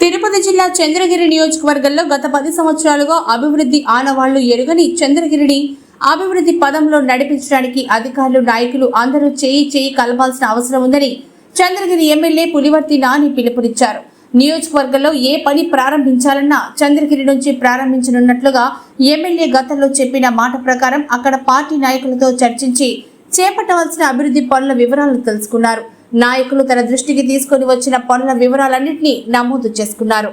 తిరుపతి జిల్లా చంద్రగిరి నియోజకవర్గంలో గత పది సంవత్సరాలుగా అభివృద్ధి ఆనవాళ్ళు ఎరుగని చంద్రగిరిని అభివృద్ధి పదంలో నడిపించడానికి అధికారులు నాయకులు అందరూ చేయి చేయి కలపాల్సిన అవసరం ఉందని చంద్రగిరి ఎమ్మెల్యే పులివర్తి నాని పిలుపునిచ్చారు. నియోజకవర్గంలో ఏ పని ప్రారంభించాలన్నా చంద్రగిరి నుంచి ప్రారంభించనున్నట్లుగా ఎమ్మెల్యే గతంలో చెప్పిన మాట ప్రకారం అక్కడ పార్టీ నాయకులతో చర్చించి చేపట్టవలసిన అభివృద్ధి పనుల వివరాలు తెలుసుకున్నారు. నాయకులు తన దృష్టికి తీసుకొని వచ్చిన పనుల వివరాలన్నింటినీ నమోదు చేసుకున్నారు.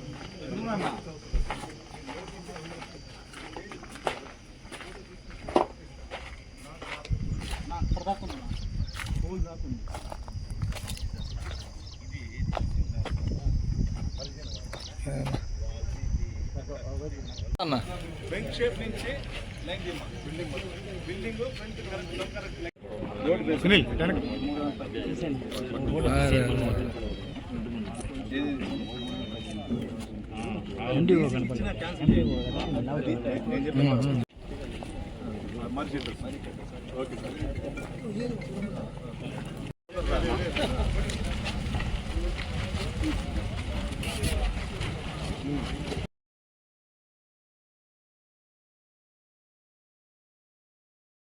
బెంక్ షేప్ నుంచి line building building front correct Sunil వెనక. ఓకే